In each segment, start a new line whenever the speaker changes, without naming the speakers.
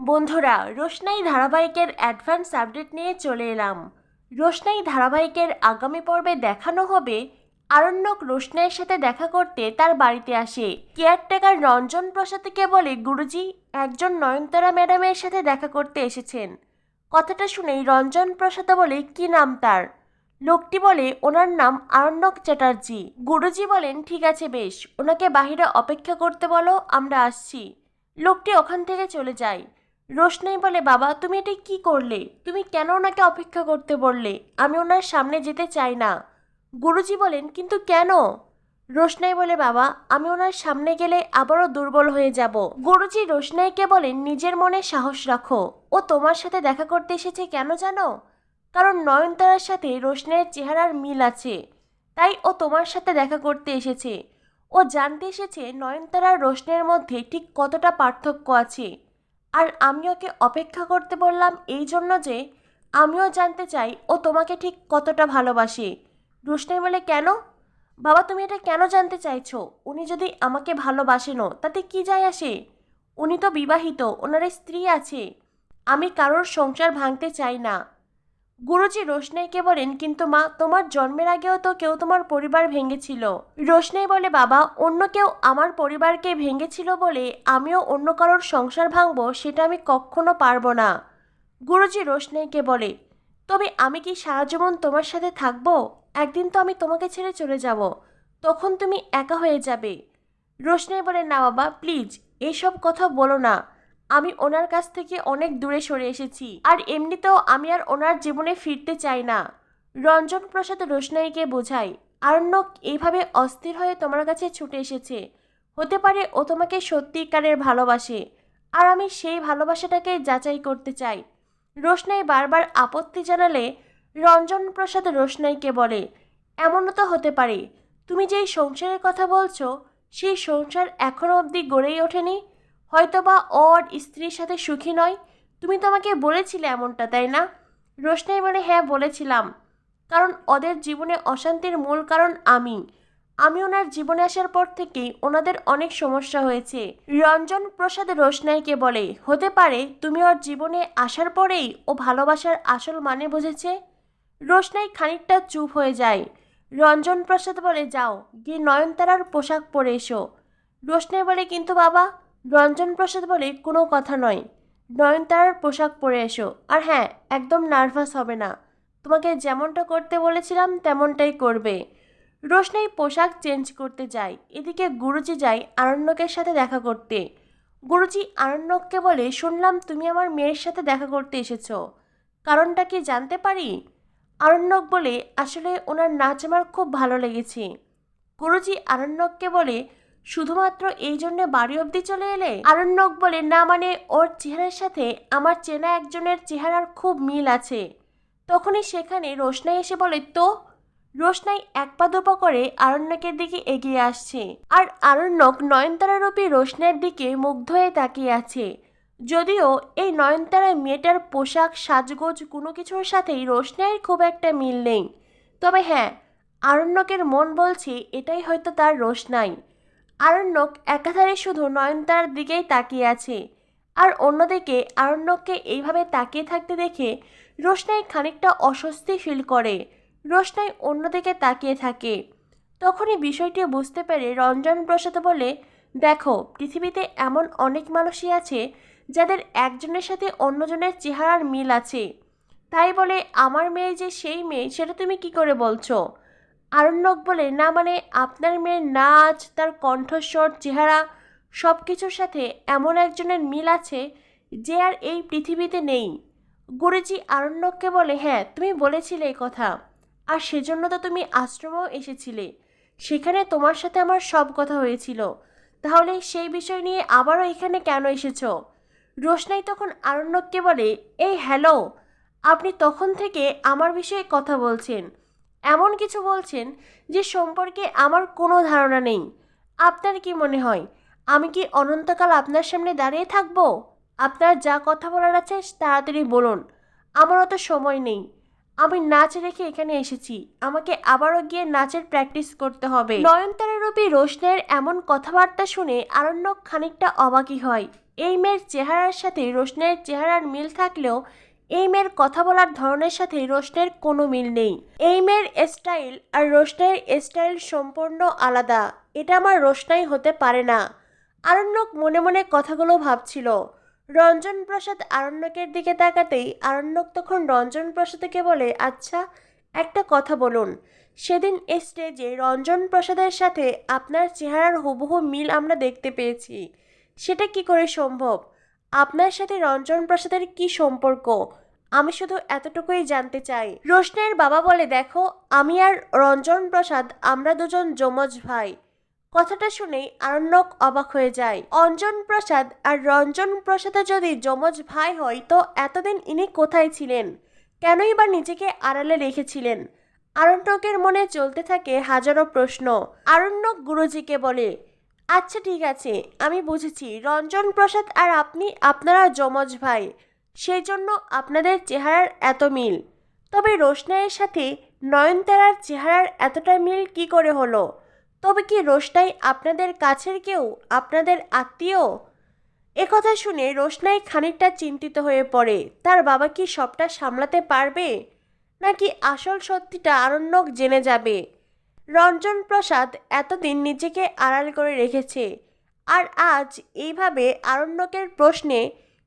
বন্ধুরা, রোশনাই ধারাবাহিকের advance update নিয়ে চলে এলাম। রোশনাই ধারাবাহিকের আগামী পর্বে দেখানো হবে আরণ্যক রোশনাইয়ের সাথে দেখা করতে তার বাড়িতে আসে। কেয়ারটেকার রঞ্জন প্রসাদকে বলে গুরুজি একজন নয়নতারা ম্যাডামের সাথে দেখা করতে এসেছেন। কথাটা শুনেই রঞ্জন প্রসাদ বলে, কি নাম তার? লোকটি বলে, ওনার নাম আরণ্যক চ্যাটার্জি। গুরুজি বলেন, ঠিক আছে বেশ, ওনাকে বাহিরে অপেক্ষা করতে বলো, আমরা আসছি। লোকটি ওখান থেকে চলে যায়। রোশনাই বলে, বাবা, তুমি এটা কি করলে? তুমি কেন ওনাকে অপেক্ষা করতে বললে? আমি ওনার সামনে যেতে চাই না। গুরুজি বলেন, কিন্তু কেন? রোশনাই বলে, বাবা, আমি ওনার সামনে গেলে আবারও দুর্বল হয়ে যাব। গুরুজি রোশনাইকে বলেন, নিজের মনে সাহস রাখো। ও তোমার সাথে দেখা করতে এসেছে কেন জানো? কারণ নয়নতারার সাথে রোশনাইয়ের চেহারার মিল আছে, তাই ও তোমার সাথে দেখা করতে এসেছে। ও জানতে এসেছে নয়নতারার রোশনের মধ্যে ঠিক কতটা পার্থক্য আছে। আর আমি ওকে অপেক্ষা করতে বললাম এই জন্য যে আমিও জানতে চাই ও তোমাকে ঠিক কতটা ভালোবাসে। রোশনাই বলে, কেন? বাবা, তুমি এটা কেন জানতে চাইছো? উনি যদি আমাকে ভালোবাসেনও, তাতে কি যায় আসে? উনি তো বিবাহিত, ওনার স্ত্রী আছে। আমি কারোর সংসার ভাঙতে চাই না। গুরুজি রোশনাইকে বলেন, কিন্তু মা, তোমার জন্মের আগেও তো কেউ তোমার পরিবার ভেঙেছিল। রোশনাই বলে, বাবা, অন্য কেউ আমার পরিবারকে ভেঙেছিল বলে আমিও অন্য কারোর সংসার ভাঙবো, সেটা আমি কখনো পারব না। গুরুজি রোশনাইকে বলে, তবে আমি কি সারা জীবন তোমার সাথে থাকব? একদিন তো আমি তোমাকে ছেড়ে চলে যাব। তখন তুমি একা হয়ে যাবে। রোশনাই বলে, না বাবা, প্লিজ, এসব কথা বলো না। আমি ওনার কাছ থেকে অনেক দূরে সরে এসেছি। আর এমনিতেও আমি আর ওনার জীবনে ফিরতে চাই না। রঞ্জন প্রসাদ রোশনাইকে বোঝাই আরণ্যক এইভাবে অস্থির হয়ে তোমার কাছে ছুটে এসেছে। হতে পারে ও তোমাকে সত্যিকারের ভালোবাসে, আর আমি সেই ভালোবাসাটাকে যাচাই করতে চাই। রোশনাই বারবার আপত্তি জানালে রঞ্জন প্রসাদ রোশনাইকে বলে, এমনও তো হতে পারে। তুমি যেই সংসারের কথা বলছো, সেই সংসার এখনও অবধি গড়েই ওঠেনি। হয়তোবা ওর স্ত্রীর সাথে সুখী নয়। তুমি তো আমাকে বলেছিলে এমনটা, তাই না? রোশনাই বলে হ্যাঁ বলেছিলাম। কারণ ওদের জীবনে অশান্তির মূল কারণ আমি। আমি ওনার জীবনে আসার পর থেকেই ওনাদের অনেক সমস্যা হয়েছে। রঞ্জন প্রসাদ রোশনাইকে বলে, হতে পারে তুমি ওর জীবনে আসার পরেই ও ভালোবাসার আসল মানে বুঝেছে? রোশনাই খানিকটা চুপ হয়ে যায়। রঞ্জন প্রসাদ বলে, যাও, গিয়ে নয়নতারার পোশাক পরে এসো। রোশনাই বলে, কিন্তু বাবা রঞ্জন প্রসাদ বলে কোনো কথা নয়। নয়নতারার পোশাক পরে এসো। আর হ্যাঁ একদম নার্ভাস হবে না। তোমাকে যেমনটা করতে বলেছিলাম, তেমনটাই করবে। রোশনাই পোশাক চেঞ্জ করতে যায়। এদিকে গুরুজি যায় আরণ্যকের সাথে দেখা করতে। গুরুজি আরণ্যককে বলে, শুনলাম তুমি আমার মেয়ের সাথে দেখা করতে এসেছ। কারণটা কি জানতে পারি? আরণ্যক বলে, আসলে ওনার নাচ আমার খুব ভালো লেগেছে। গুরুজি আরণ্যককে বলে শুধুমাত্র এই জন্য বাড়ি অবধি চলে এলে? আরণ্যক বলে, না মানে ওর চেহারার সাথে আমার চেনা একজনের চেহারার খুব মিল আছে। তখনই সেখানে রোশনাই এসে বলে, তো? রোশনাই এক পা দুপা করে আরণ্যকের দিকে এগিয়ে আসছে। আর আরণ্যক নয়নতারারূপী রোশনের দিকে মুগ্ধ হয়ে তাকিয়ে আছে। যদিও এই নয়নতারা মেয়েটার পোশাক, সাজগোজ কোনো কিছুর সাথেই রোশনাইয়ের খুব একটা মিল নেই। তবে হ্যাঁ আরণ্যকের মন বলছে, এটাই হয়তো তার রোশনাই। আরণ্যক একাধারে শুধু নয়নতারার দিকেই তাকিয়ে আছে। আর অন্যদিকে আরণ্যককে এইভাবে তাকিয়ে থাকতে দেখে রোশনাই খানিকটা অস্বস্তি ফিল করে। রোশনাই অন্যদিকে তাকিয়ে থাকে। তখনই বিষয়টি বুঝতে পেরে রঞ্জন প্রসাদ বলে, দেখো, পৃথিবীতে এমন অনেক মানুষই আছে যাদের একজনের সাথে অন্যজনের চেহারার মিল আছে। তাই বলে, আমার মেয়ে যে সেই মেয়ে, সেটা তুমি কি করে বলছো? আরণ্যক বলে, না মানে আপনার মেয়ের নাচ, তার কণ্ঠস্বর, চেহারা সব কিছুর সাথে এমন একজনের মিল আছে যে আর এই পৃথিবীতে নেই। গুরুজি আরণ্যককে বলে হ্যাঁ তুমি বলেছিলে এই কথা। আর সেজন্য তো তুমি আশ্রমেও এসেছিলে। সেখানে তোমার সাথে আমার সব কথা হয়েছিল। তাহলে সেই বিষয় নিয়ে আবারও এখানে কেন এসেছ? রোশনাই তখন আরণ্যককে বলে, এই, হ্যালো, আপনি তখন থেকে আমার বিষয়ে কথা বলছেন। এমন কিছু বলছেন যে সম্পর্কে আমার কোনো ধারণা নেই। আপনার কি মনে হয়? আমি কি অনন্তকাল আপনার সামনে দাঁড়িয়ে থাকব? আপনার যা কথা বলার আছে তাড়াতাড়ি বলুন। আমার অত সময় নেই। আমি নাচ রেখে এখানে এসেছি। আমাকে আবারও গিয়ে নাচের প্র্যাকটিস করতে হবে। নয়নতারা রূপী রোশনের এমন কথাবার্তা শুনে আরণ্যক খানিকটা অবাকই হয়। এই মেয়ের চেহারার সাথে রোশনের চেহারার মিল থাকলেও এই মেয়ের কথা বলার ধরনের সাথে রোশনের কোনো মিল নেই। এই মেয়ের স্টাইল আর রোশনের স্টাইল সম্পূর্ণ আলাদা। এটা আমার রোশনাই হতে পারে না। আরণ্যক মনে মনে কথাগুলো ভাবছিল। রঞ্জন প্রসাদ আরণ্যকের দিকে তাকাতেই আরণ্যক তখন রঞ্জন প্রসাদকে বলে আচ্ছা একটা কথা বলুন। সেদিন স্টেজে রঞ্জন প্রসাদের সাথে আপনার চেহারার হুবহু মিল আমরা দেখতে পেয়েছি। সেটা কি করে সম্ভব? আপনার সাথে রঞ্জন প্রসাদের কি সম্পর্ক? আমি শুধু এতটুকুই জানতে চাই। রোশনের বাবা বলে, দেখো, আমি আর রঞ্জন প্রসাদ, আমরা দুজন যমজ ভাই। কথাটা শুনেই আরণ্যক অবাক হয়ে যায়। অঞ্জন প্রসাদ আর রঞ্জন প্রসাদে যদি যমজ ভাই হয়, তো এতদিন ইনি কোথায় ছিলেন? কেনই বা নিজেকে আড়ালে রেখেছিলেন? আরণ্যকের মনে চলতে থাকে হাজারো প্রশ্ন। আরণ্যক গুরুজিকে বলে আচ্ছা ঠিক আছে। আমি বুঝেছি। রঞ্জন প্রসাদ আর আপনি, আপনারা যমজ ভাই সেই জন্য আপনাদের চেহারার এত মিল। তবে রোশনাইয়ের সাথে নয়নতারার চেহারার এতটা মিল কি করে হলো? তবে কি রোশনাই আপনাদের কাছের কেউ? আপনাদের আত্মীয়? একথা শুনে রোশনাই খানিকটা চিন্তিত হয়ে পড়ে। তার বাবা কি সবটা সামলাতে পারবে? নাকি আসল সত্যিটা আরণ্যক জেনে যাবে? রঞ্জন প্রসাদ এতদিন নিজেকে আড়াল করে রেখেছে। আর আজ এইভাবে আরণ্যকের প্রশ্নে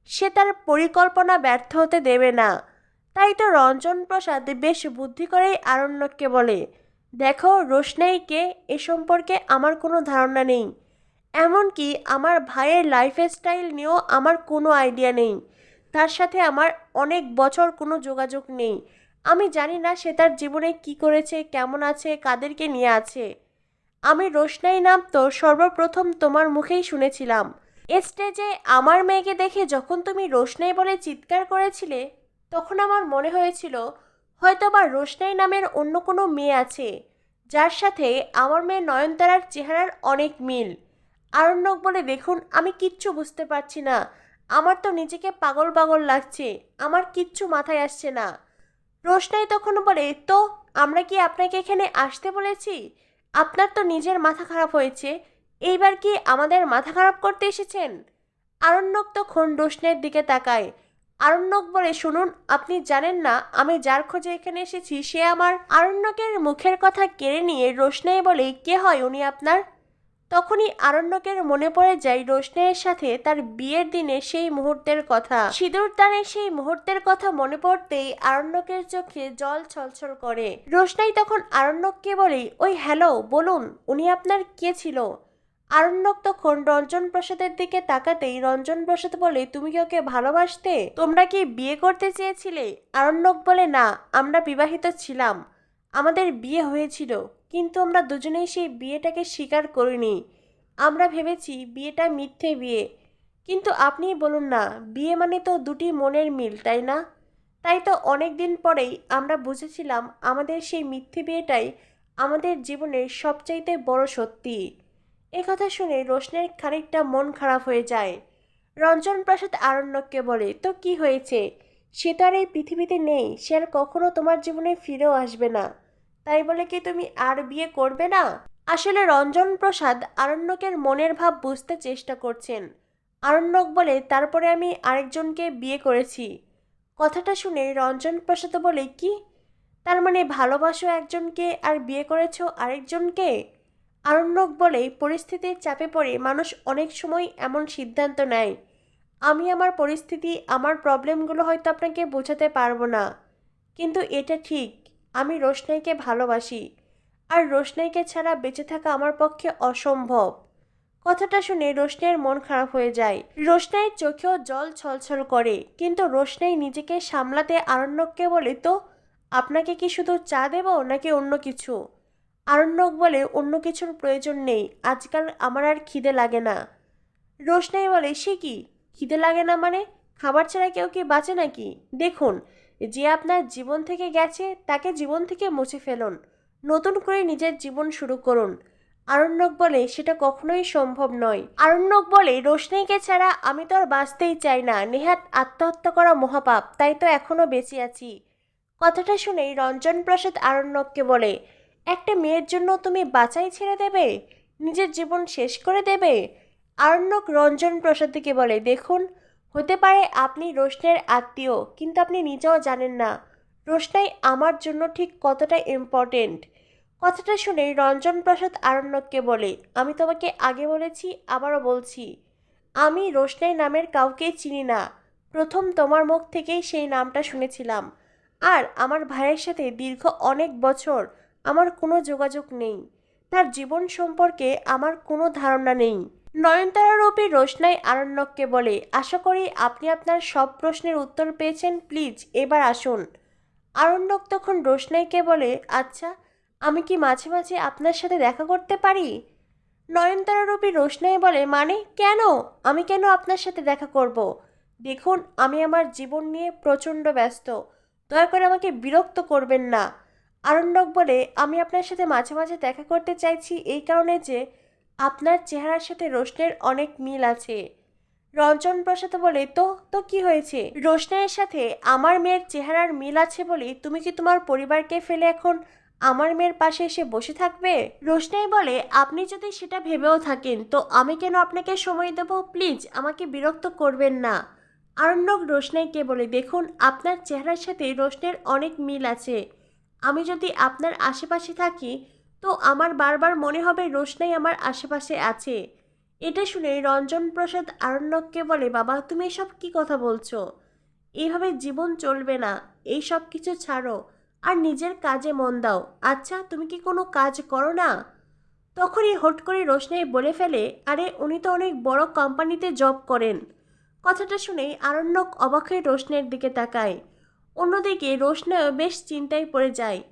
সে তার পরিকল্পনা ব্যর্থ হতে দেবে না। তাই তো রঞ্জন প্রসাদ বেশ বুদ্ধি করেই আরণ্যককে বলে, দেখো রোশনাইকে এ সম্পর্কে আমার কোনো ধারণা নেই। এমনকি আমার ভাইয়ের লাইফ স্টাইল নিয়েও আমার কোনো আইডিয়া নেই। তার সাথে আমার অনেক বছর কোনো যোগাযোগ নেই। আমি জানি না সে তার জীবনে কি করেছে, কেমন আছে, কাদেরকে নিয়ে আছে। আমি রোশনাই নাম তো সর্বপ্রথম তোমার মুখেই শুনেছিলাম। স্টেজে আমার মেয়েকে দেখে যখন তুমি রোশনাই বলে চিৎকার করেছিলে, তখন আমার মনে হয়েছিল হয়তো বা রোশনাই নামের অন্য কোনো মেয়ে আছে, যার সাথে আমার মেয়ে নয়নতারার চেহারার অনেক মিল। আরণ্যক বলে, দেখুন, আমি কিচ্ছু বুঝতে পারছি না। আমার তো নিজেকে পাগল পাগল লাগছে। আমার কিচ্ছু মাথায় আসছে না। রোশনাই তখন বলে, তো, আমরা কি আপনাকে এখানে আসতে বলেছি? আপনার তো নিজের মাথা খারাপ হয়েছে। এইবার কি আমাদের মাথা খারাপ করতে এসেছেন? আরণ্যক তখন রোশনের দিকে তাকায়। আরণ্যক বলে, শুনুন, আপনি জানেন না, আমি যার খোঁজে এখানে এসেছি, সে আমার আরণ্যকের মুখের কথা কেড়ে নিয়ে রোশনাই বলে, কে হয় উনি আপনার তখনই আরণ্যকের মনে পড়ে যায় রোশনাইয়ের সাথে তার বিয়ের দিনে সেই মুহূর্তের কথা। সিঁদুর দানে সেই মুহূর্তের কথা মনে পড়তেই আরণ্যকের চোখে জল ছলছল করে। রোশনাই তখন আরণ্যককে বলে, ওই হ্যালো, বলুন, উনি আপনার কে ছিল? আরণ্যক তখন রঞ্জন প্রসাদের দিকে তাকাতেই রঞ্জন প্রসাদ বলে, তুমি কি ওকে ভালোবাসতে? তোমরা কি বিয়ে করতে চেয়েছিলে? আরণ্যক বলে, না, আমরা বিবাহিত ছিলাম। আমাদের বিয়ে হয়েছিল। কিন্তু আমরা দুজনেই সেই বিয়েটাকে স্বীকার করিনি। আমরা ভেবেছি বিয়েটা মিথ্যে বিয়ে। কিন্তু আপনি বলুন না, বিয়ে মানে তো দুটি মনের মিল, তাই না? তাই তো অনেক দিন পরেই আমরা বুঝেছিলাম আমাদের সেই মিথ্যে বিয়েটাই আমাদের জীবনের সবচাইতে বড় সত্যি। কথা শুনে রোশনের খানিকটা মন খারাপ হয়ে যায়। রঞ্জন প্রসাদ আরণ্যককে বলে, তো কি হয়েছে? সে তো আর এই পৃথিবীতে নেই, সে আর কখনো তোমার জীবনে ফিরেও আসবে না। তাই বলে কি তুমি আর বিয়ে করবে না? আসলে রঞ্জন প্রসাদ আরণ্যকের মনের ভাব বুঝতে চেষ্টা করছেন। আরণ্যক বলে, তারপরে আমি আরেকজনকে বিয়ে করেছি। কথাটা শুনে রঞ্জন প্রসাদ বলে, কি? তার মানে ভালোবাসো একজনকে আর বিয়ে করেছ আরেকজনকে? আরণ্যক বলে, পরিস্থিতির চাপে পড়ে মানুষ অনেক সময় এমন সিদ্ধান্ত নেয়। আমি আমার পরিস্থিতি, আমার প্রবলেমগুলো হয়তো আপনাকে বোঝাতে পারব না। কিন্তু এটা ঠিক। আমি রোশনাইকে ভালোবাসি। আর রোশনাইকে ছাড়া বেঁচে থাকা আমার পক্ষে অসম্ভব। কথাটা শুনে রোশনাইয়ের মন খারাপ হয়ে যায়। রোশনাইয়ের চোখেও জল ছলছল করে, কিন্তু রোশনাই নিজেকে সামলাতে আরণ্যককে বলে, তো, আপনাকে কি শুধু চা দেব নাকি অন্য কিছু? আরণ্যক বলে, অন্য কিছুর প্রয়োজন নেই, আজকাল আমার আর খিদে লাগে না। রোশনাই বলে, সে কি? খিদে লাগে না মানে? খাবার ছাড়া কেউ কি বাঁচে নাকি? দেখুন, যে আপনার জীবন থেকে গেছে, তাকে জীবন থেকে মুছে ফেলুন। নতুন করে নিজের জীবন শুরু করুন। আরণ্যক বলে, সেটা কখনোই সম্ভব নয়। আরণ্যক বলে রোশনাইকে ছাড়া আমি তো আর বাঁচতেই চাই না। নেহাত আত্মহত্যা করা মহাপাপ, তাই তো এখনও বেঁচে আছি। কথাটা শুনেই রঞ্জন প্রসাদ আরণ্যককে বলে, একটা মেয়ের জন্য তুমি বাঁচাই ছেড়ে দেবে? নিজের জীবন শেষ করে দেবে? আরণ্যক রঞ্জন প্রসাদকে বলে, দেখুন হতে পারে আপনি রোশনের আত্মীয়, কিন্তু আপনি নিজেও জানেন না। রোশনাই আমার জন্য ঠিক কতটা ইম্পর্টেন্ট কথাটা শুনে রঞ্জন প্রসাদ আরণ্যককে বলে, আমি তোমাকে আগে বলেছি, আবারও বলছি। আমি রোশনাই নামের কাউকে চিনি না। প্রথম তোমার মুখ থেকেই সেই নামটা শুনেছিলাম। আর আমার ভাইয়ের সাথে দীর্ঘ অনেক বছর আমার কোনো যোগাযোগ নেই। তার জীবন সম্পর্কে আমার কোনো ধারণা নেই। নয়নতারারূপী রোশনাই, আরণ্যককে বলে, আশা করি আপনি আপনার সব প্রশ্নের উত্তর পেয়েছেন, প্লিজ এবার আসুন। আরণ্যক তখন রোশনাইকে বলে আচ্ছা আমি কি মাঝে মাঝে আপনার সাথে দেখা করতে পারি? নয়নতারারূপী রোশনাই বলে মানে কেন? আমি কেন আপনার সাথে দেখা করব? দেখুন, আমি আমার জীবন নিয়ে প্রচণ্ড ব্যস্ত। দয়া করে আমাকে বিরক্ত করবেন না। আরণ্যক বলে, আমি আপনার সাথে মাঝে মাঝে দেখা করতে চাইছি এই কারণে যে আপনার চেহারার সাথে রোশনের অনেক মিল আছে। রঞ্জন প্রসাদ বলে, তো তো কি হয়েছে? রোশনের সাথে আমার মেয়ের চেহারার মিল আছে বলে তুমি কি তোমার পরিবারকে ফেলে এখন আমার মেয়ের পাশে এসে বসে থাকবে? রোশনাই বলে, আপনি যদি সেটা ভেবেও থাকেন, তো আমি কেন আপনাকে সময় দেব? প্লিজ, আমাকে বিরক্ত করবেন না। আরণ্যক রোশনাইকে বলে, দেখুন, আপনার চেহারার সাথে রোশনের অনেক মিল আছে। আমি যদি আপনার আশেপাশে থাকি তো আমার বারবার মনে হবে রোশনাই আমার আশেপাশে আছে। এটা শুনে রঞ্জন প্রসাদ আরণ্যককে বলে, বাবা, তুমি এসব কি কথা বলছো? এইভাবে জীবন চলবে না। এই সব কিছু ছাড়ো। আর নিজের কাজে মন দাও। আচ্ছা তুমি কি কোনো কাজ করো না? তখনই হট করে রোশনাই বলে ফেলে, আরে, উনি তো অনেক বড় কোম্পানিতে জব করেন। কথাটা শুনেই আরণ্যক অবাক হয়ে রোশনের দিকে তাকায়। অন্যদিকে রোশনায়ও বেশ চিন্তায় পড়ে যায়।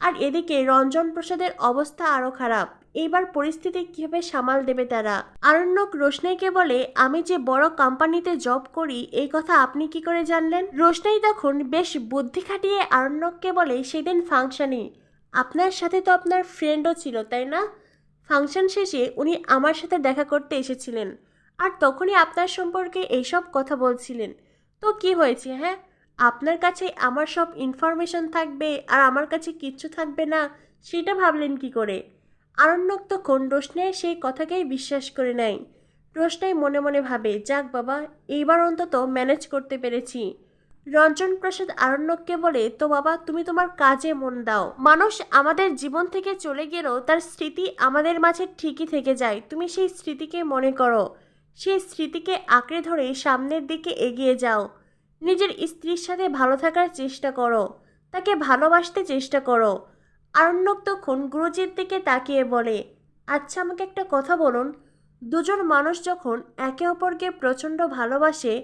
আর এদিকে রঞ্জন প্রসাদের অবস্থা আরও খারাপ। এইবার পরিস্থিতি কীভাবে সামাল দেবে তারা? আরণ্যক রোশনাইকে বলে, আমি যে বড় কোম্পানিতে জব করি, এই কথা আপনি কি করে জানলেন? রোশনাই তখন বেশ বুদ্ধি খাটিয়ে আরণ্যককে বলে, সেদিন ফাংশনে। আপনার সাথে তো আপনার ফ্রেন্ডও ছিল, তাই না? ফাংশন শেষে উনি আমার সাথে দেখা করতে এসেছিলেন। আর তখনই আপনার সম্পর্কে এইসব কথা বলছিলেন। তো কি হয়েছে হ্যাঁ? আপনার কাছে আমার সব ইনফরমেশন থাকবে আর আমার কাছে কিচ্ছু থাকবে না, সেটা ভাবলেন কি করে? আরণ্যক তখন রোশনাই সেই কথাকেই বিশ্বাস করে নেয়। রোশনাই মনে মনে ভাবে, যাক বাবা, এইবার অন্তত ম্যানেজ করতে পেরেছি। রঞ্জন প্রসাদ আরণ্যককে বলে, তো বাবা, তুমি তোমার কাজে মন দাও। মানুষ আমাদের জীবন থেকে চলে গেলেও তার স্মৃতি আমাদের মাঝে ঠিকই থেকে যায়। তুমি সেই স্মৃতিকে মনে করো। সেই স্মৃতিকে আঁকড়ে ধরে সামনের দিকে এগিয়ে যাও। নিজের স্ত্রীর সাথে ভালো থাকার চেষ্টা করো। তাকে ভালোবাসতে চেষ্টা করো। আরণ্যক তখন গুরুজির দিকে তাকিয়ে বলে আচ্ছা আমাকে একটা কথা বলুন। দুজন মানুষ যখন একে অপরকে প্রচণ্ড ভালোবাসে,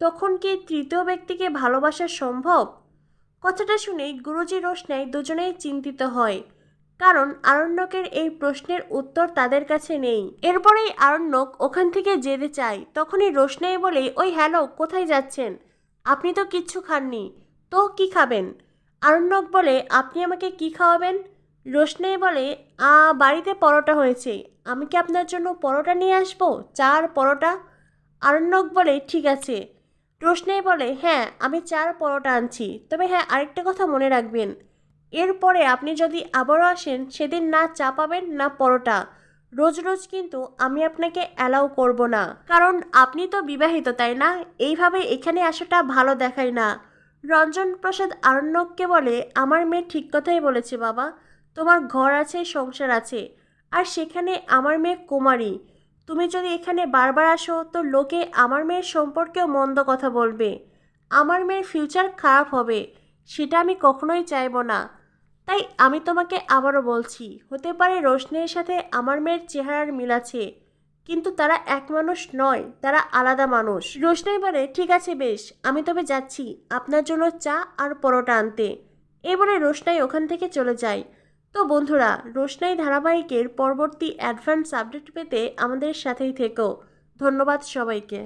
তখন কি তৃতীয় ব্যক্তিকে ভালোবাসা সম্ভব? কথাটা শুনে গুরুজি রোশনাই দুজনেই চিন্তিত হয়, কারণ আরণ্যকের এই প্রশ্নের উত্তর তাদের কাছে নেই। এরপরেই আরণ্যক ওখান থেকে যেতে চায়। তখনই রোশনাই বলে, ওই হ্যালো, কোথায় যাচ্ছেন? আপনি তো কিচ্ছু খাননি, তো কি খাবেন? আরণ্যক বলে, আপনি আমাকে কি খাওয়াবেন? রোশনাই বলে, আ, বাড়িতে পরোটা হয়েছে। আমি কি আপনার জন্য পরোটা নিয়ে আসব? চার পরোটা? আরণ্যক বলে, ঠিক আছে। রোশনাই বলে হ্যাঁ আমি চার পরোটা আনছি। তবে হ্যাঁ আরেকটা কথা মনে রাখবেন। এরপরে আপনি যদি আবারও আসেন, সেদিন না চা পাবেন, না পরোটা। রোজ রোজ কিন্তু আমি আপনাকে অ্যালাউ করব না। কারণ আপনি তো বিবাহিত, তাই না? এইভাবে এখানে আসাটা ভালো দেখায় না। রঞ্জন প্রসাদ আরণ্যককে বলে, আমার মেয়ে ঠিক কথাই বলেছে বাবা। তোমার ঘর আছে, সংসার আছে। আর সেখানে আমার মেয়ে কুমারী। তুমি যদি এখানে বারবার আসো, তো লোকে আমার মেয়ের সম্পর্কেও মন্দ কথা বলবে। আমার মেয়ের ফিউচার খারাপ হবে। সেটা আমি কখনোই চাইব না। তাই আমি তোমাকে আবারও বলছি, হতে পারে রোশনের সাথে আমার মেয়ের চেহারার মিল আছে, কিন্তু তারা এক মানুষ নয়, তারা আলাদা মানুষ। রোশনাই বলে ঠিক আছে বেশ, আমি তবে যাচ্ছি, আপনার জন্য চা আর পরোটা আনতে। এবারে রোশনাই ওখান থেকে চলে যায়। তো বন্ধুরা, রোশনাই ধারাবাহিকের পরবর্তী অ্যাডভান্স আপডেট পেতে আমাদের সাথেই থেকো। ধন্যবাদ সবাইকে।